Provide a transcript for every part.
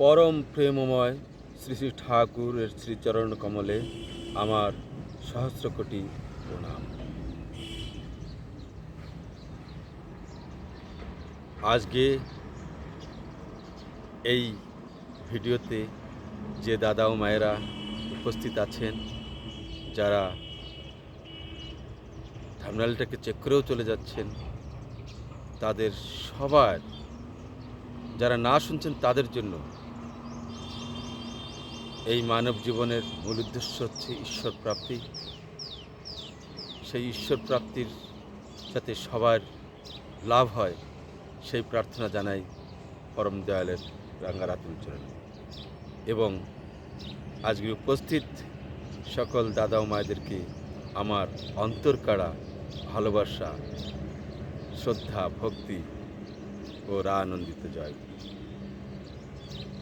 পরম প্রেমময় শ্রী শ্রী ঠাকুরের শ্রীচরণ কমলে আমার সহস্র কোটি প্রণাম। আজকে এই ভিডিওতে যে দাদা ও মায়েরা উপস্থিত আছেন, যারা থামনালটাকে চেক করেও চলে যাচ্ছেন, তাদের সবার, যারা না শুনছেন তাদের জন্য এই মানব জীবনের মূল উদ্দেশ্য হচ্ছে ঈশ্বর প্রাপ্তি। সেই ঈশ্বর প্রাপ্তির যাতে সবার লাভ হয়, সেই প্রার্থনা জানাই পরম দয়ালের রাঙ্গারাতুল চরণে এবং আজকে উপস্থিত সকল দাদা ও মায়েদেরকে আমার অন্তরকাড়া ভালোবাসা, শ্রদ্ধা, ভক্তি ও রা আনন্দিত জয়।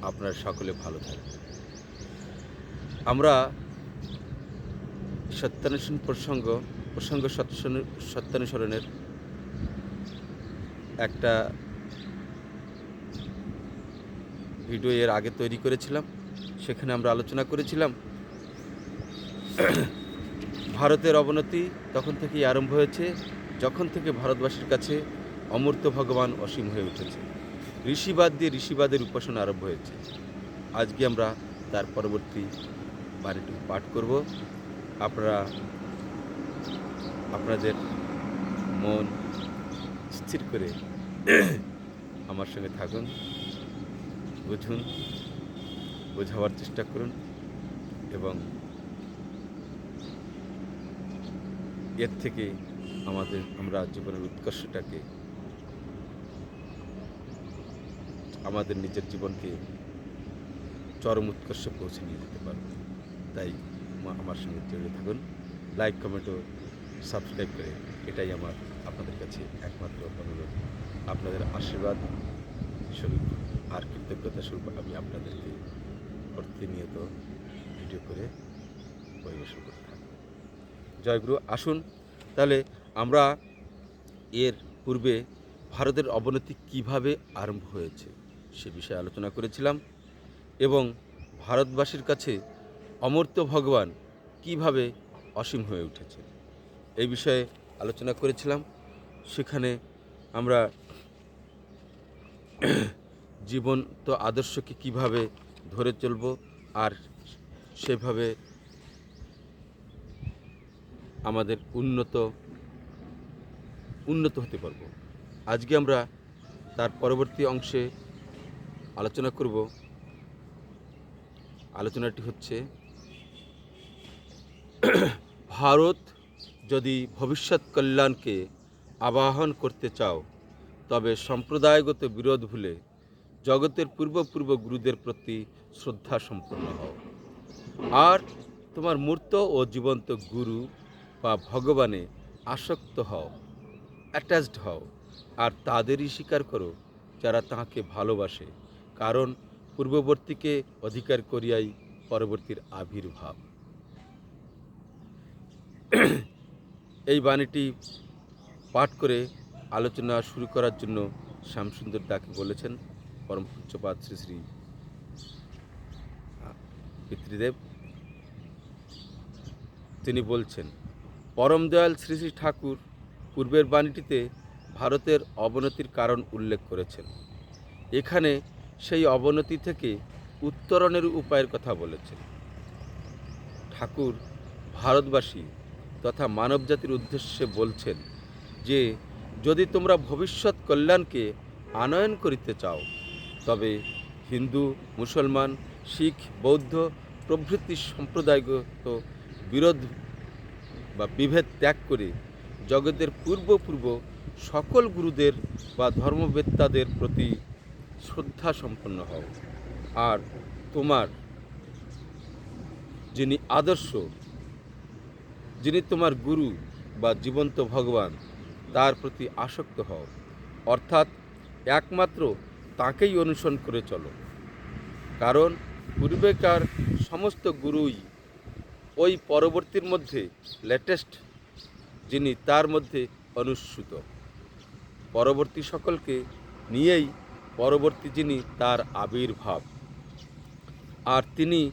আপনারা সকলে ভালো থাকবেন। আমরা সত্যানুসরণ প্রসঙ্গ প্রসঙ্গ সত্যানু- সত্যানুসরণের একটা ভিডিও এর আগে তৈরি করেছিলাম, সেখানে আমরা আলোচনা করেছিলাম। ভারতের অবনতি তখন থেকেই আরম্ভ হয়েছে, যখন থেকে ভারতবাসীর কাছে অমূর্ত ভগবান অসীম হয়ে উঠেছে। ঋষিবাদ দিয়ে ঋষিবাদের উপাসনা আরম্ভ হয়েছে। আজকে আমরা তার পরবর্তী বাণীটুকু পাঠ করব। আপনারা, আপনাদের মন স্থির করে আমার সঙ্গে থাকুন, বুঝুন, বোঝাবার চেষ্টা করুন এবং এর থেকে আমাদের, আমরা জীবনের উৎকর্ষটাকে, আমাদের নিজের জীবনকে চরম উৎকর্ষে পৌঁছে নিয়ে যেতে পারব। তাই আমার সঙ্গে জড়িয়ে থাকুন। লাইক কমেন্ট ও সাবস্ক্রাইব করে এটাই আমার, আপনাদের কাছে একমাত্র অনুরোধ। আপনাদের আশীর্বাদ স্বরূপ আর কৃতজ্ঞতা স্বরূপ আমি আপনাদেরকে প্রতিনিয়ত ভিডিও করে পরিবেশন করতে থাকব। জয়গুরু, আসুন। তাহলে আমরা এর পূর্বে ভারতের অবনতি কীভাবে আরম্ভ হয়েছে সে বিষয়ে আলোচনা করেছিলাম এবং ভারতবাসীর কাছে অমর্ত্য ভগবান কীভাবে অসীম হয়ে উঠেছে এই বিষয়ে আলোচনা করেছিলাম। সেখানে আমরা জীবন্ত আদর্শকে কীভাবে ধরে চলব আর সেভাবে আমাদের উন্নত উন্নত হতে পারব। আজকে আমরা তার পরবর্তী অংশে আলোচনা করব। আলোচনাটি হচ্ছে ভারত যদি ভবিষ্যৎ কল্যাণকে আবাহন করতে চাও, তবে সম্প্রদায়গত বিরোধ ভুলে জগতের পূর্বপূর্ব গুরুদের প্রতি শ্রদ্ধা সম্পন্ন হও। আর তোমার মূর্ত ও জীবন্ত গুরু বা ভগবানে আসক্ত হও অ্যাটাচড হও, আর তাদেরই স্বীকার করো যারা তাহাকে ভালোবাসে, কারণ পূর্ববর্তীকে অধিকার করিয়াই পরবর্তীর আবির্ভাব। এই বাণীটি পাঠ করে আলোচনা শুরু করার জন্য শ্যামসুন্দর দাকে বলেছেন পরম পূজ্যপাত শ্রী শ্রী পিতৃদেব। তিনি বলছেন পরম দয়াল শ্রী শ্রী ঠাকুর পূর্বের বাণীটিতে ভারতের অবনতির কারণ উল্লেখ করেছেন। এখানে সেই অবনতি থেকে উত্তরণের উপায়ের কথা বলেছেন। ঠাকুর ভারতবাসী তথা মানবজাতির উদ্দেশ্যে বলছেন যে, যদি তোমরা ভবিষ্যৎ কল্যাণকে আনয়ন করিতে চাও, তবে হিন্দু, মুসলমান, শিখ, বৌদ্ধ প্রভৃতি সম্প্রদায়গত বিরোধ বা বিভেদ ত্যাগ করে জগতের পূর্ব পূর্ব সকল গুরুদের বা ধর্মবেত্তাদের প্রতি শ্রদ্ধা সম্পন্ন হও। আর তোমার যিনি আদর্শ যিনি তোমার গুরু বা জীবন্ত ভগবান, তার প্রতি আসক্ত হও। অর্থাৎ একমাত্র তাকেই অনুসরণ করে চলো। কারণ পূর্বেকার সমস্ত গুরুই ওই পরবর্তীর মধ্যে লেটেস্ট, যিনি তার মধ্যে অনুসূত। পরবর্তী সকলকে নিয়েই পরবর্তী যিনি তার আবির্ভাব। আর তিনি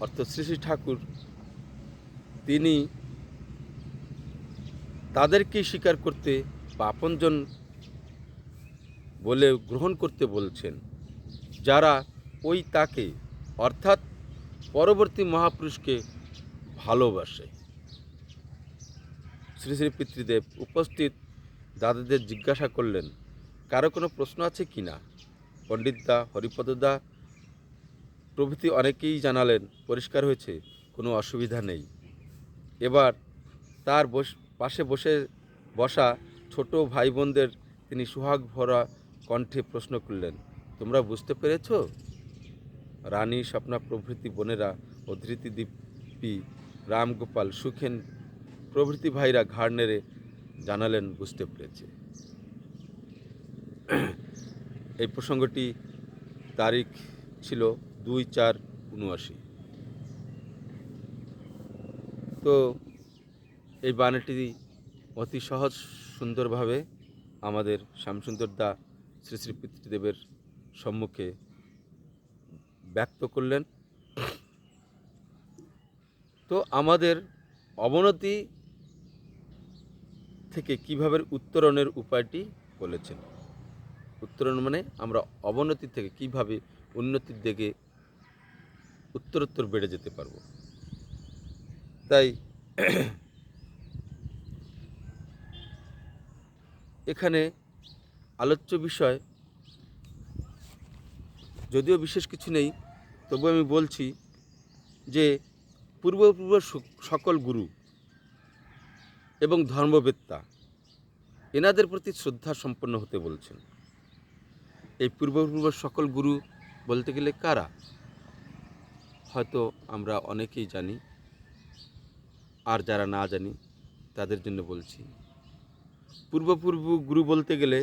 অর্থাৎ শ্রী শ্রী ঠাকুর তিনি তাদেরকেই স্বীকার করতে বা আপনজন বলে গ্রহণ করতে বলছেন, যারা ওই তাকে, অর্থাৎ পরবর্তী মহাপুরুষকে ভালোবাসে। শ্রী শ্রী পিতৃদেব উপস্থিত দাদাদের জিজ্ঞাসা করলেন, কারও কোনো প্রশ্ন আছে কি না? পণ্ডিতদা, হরিপদদা, প্রভৃতি অনেকেই জানালেন, পরিষ্কার হয়েছে, কোনো অসুবিধা নেই। এবার তার বস, পাশে বসে বসা ছোট ভাই বোনদের তিনি সুহাগ ভরা কণ্ঠে প্রশ্ন করলেন, তোমরা বুঝতে পেরেছ? রানী, স্বপ্না প্রভৃতি বোনেরা ও ধৃতিদীপী রামগোপাল, সুখেন প্রভৃতি ভাইরা ঘাড় নেড়ে জানালেন, বুঝতে পেরেছে। এই প্রসঙ্গটি তারিখ ছিল দুই চার উনআশি তো এই বানাটি অতি সহজ সুন্দরভাবে আমাদের শ্যামসুন্দর দা শ্রী শ্রী পিতৃদেবের সম্মুখে ব্যক্ত করলেন। তো আমাদের অবনতি থেকে কীভাবে উত্তরণের উপায়টি বলেছেন? উত্তরণ মানে আমরা অবনতি থেকে কীভাবে উন্নতির দিকে উত্তরোত্তর বেড়ে যেতে পারব? তাই এখানে আলোচ্য বিষয়, যদিও বিশেষ কিছু নেই, তবু আমি বলছি যে পূর্বপূর্ব সকল গুরু এবং ধর্মবেত্তা এনাদের প্রতি শ্রদ্ধা সম্পন্ন হতে বলছেন। এই পূর্বপূর্ব সকল গুরু বলতে গেলে কারা? হয়তো আমরা অনেকেই জানি। আর যারা না জানি, তাদের জন্য বলছি। পূর্বপূর্ব গুরু বলতে গেলে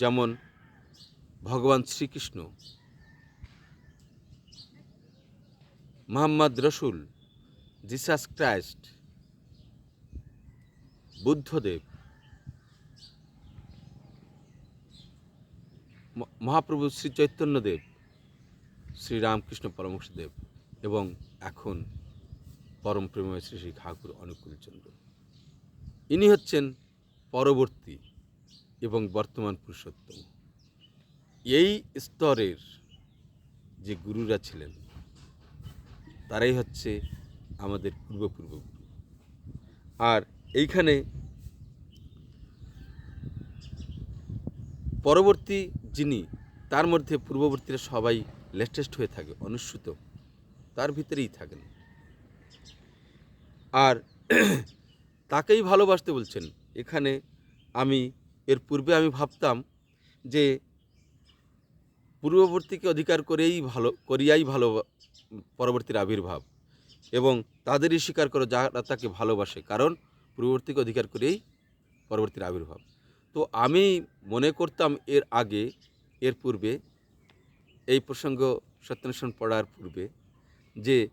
যেমন ভগবান শ্রীকৃষ্ণ, মোহাম্মদ রসুল, জিসাস ক্রাইস্ট, বুদ্ধদেব মহাপ্রভু শ্রী চৈতন্যদেব শ্রীরামকৃষ্ণ পরমহংসদেব এবং এখন পরম প্রেময় শ্রী শ্রী ঠাকুর অনুকূলচন্দ্র। ইনি হচ্ছেন পরবর্তী এবং বর্তমান পুরুষোত্তম। এই স্তরের যে গুরুরা ছিলেন, তারাই হচ্ছে আমাদের পূর্বপূর্ব গুরু আর এইখানে পরবর্তী যিনি, তার মধ্যে পূর্ববর্তীরা সবাই লেটেস্ট হয়ে থাকে, অনুসূত। তার ভিতরেই থাকেন। আর তাকেই ভালোবাসতে বলছেন। এখানে আমি, এর পূর্বে আমি ভাবতাম যে পূর্ববর্তীকে অধিকার করেই ভালো, করিয়াই ভালো, পরবর্তীর আবির্ভাব এবং তাদেরই স্বীকার করো যারা তাকে ভালোবাসে, কারণ পূর্ববর্তীকে অধিকার করেই পরবর্তীর আবির্ভাব। তো আমি মনে করতাম এর আগে, এর পূর্বে, এই প্রসঙ্গ সত্যান্বেষণ পড়ার পূর্বে যে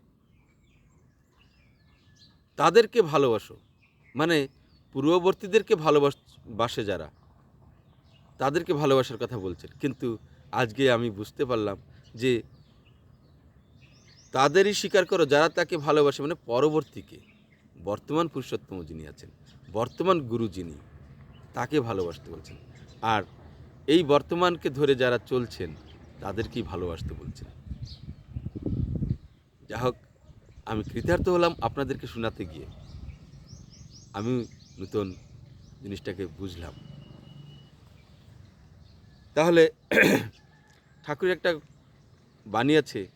তাদেরকে ভালোবাসো। মানে পূর্ববর্তীদেরকে ভালোবাস, বাসে যারা, তাদেরকে ভালোবাসার কথা বলছেন। কিন্তু আজকে আমি বুঝতে পারলাম যে তাদেরই স্বীকার করো, যারা তাকে ভালোবাসে মানে পরবর্তীকে, বর্তমান পুরুষোত্তম যিনি আছেন, বর্তমান গুরু যিনি, তাকে ভালোবাসতে বলছেন। আর এই বর্তমানকে ধরে যারা চলছেন, তাদেরকেই ভালোবাসতে বলছেন। যা হোক আমি কৃতার্থ হলাম আপনাদেরকে শোনাতে গিয়ে। আমি নতুন জিনিসটাকে বুঝলাম। তাহলে ঠাকুর একটা বাণী আছে।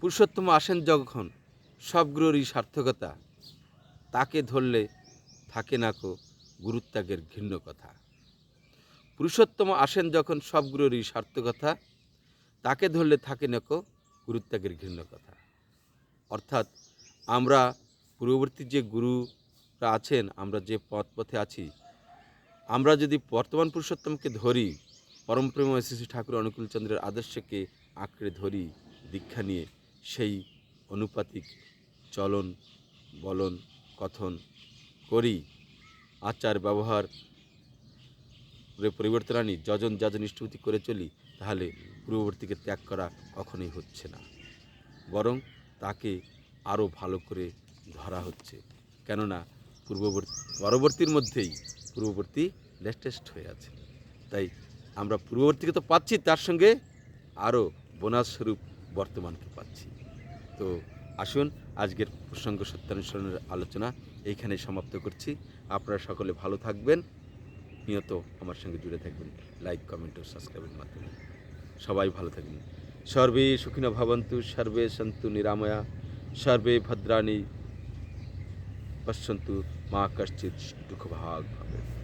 পুরুষোত্তম আসেন যখন, সব গ্রহরই সার্থকতা। তাকে ধরলে থাকে না কো গুরুত্যাগের ঘৃণ্য কথা। পুরুষোত্তম আসেন যখন সব সার্থকতা, তাকে ধরলে থাকে না কো গুরুত্যাগের ঘৃণ্য কথা অর্থাৎ আমরা পূর্ববর্তী যে গুরুরা আছেন, আমরা যে পথ পথে আছি, আমরা যদি বর্তমান পুরুষোত্তমকে ধরি, পরম প্রেময় শ্রী ঠাকুর অনুকূলচন্দ্রের আদর্শকে আঁকড়ে ধরি, দীক্ষা নিয়ে সেই অনুপাতিক চলন, বলন, কথন করি আচার ব্যবহার পরিবর্তন আনি যজন যজন ইষ্টভূতি করে চলি, তাহলে পূর্ববর্তীকে ত্যাগ করা কখনোই হচ্ছে না। বরং তাকে আরও ভালো করে ধরা হচ্ছে। কেননা পূর্ববর্তী, পরবর্তীর মধ্যেই পূর্ববর্তী লেটেস্ট হয়ে আছে। তাই আমরা পূর্ববর্তীকে তো পাচ্ছি, তার সঙ্গে আরও বোনাস স্বরূপ বর্তমানকে পাচ্ছি। তো আসুন, আজকের প্রসঙ্গ সত্যানুসরণের আলোচনা এইখানে সমাপ্ত করছি। আপনারা সকলে ভালো থাকবেন। নিয়ত আমার সঙ্গে জুড়ে থাকবেন। লাইক কমেন্ট ও সাবস্ক্রাইবের মাধ্যমে। সবাই ভালো থাকবেন। সর্বে সুখিন ভবন্তু, সর্বে সন্তু নিরাময়া, সর্বে ভদ্রাণী, পশ্যন্তু মা কশ্চিৎ দুঃখভাগ ভবে।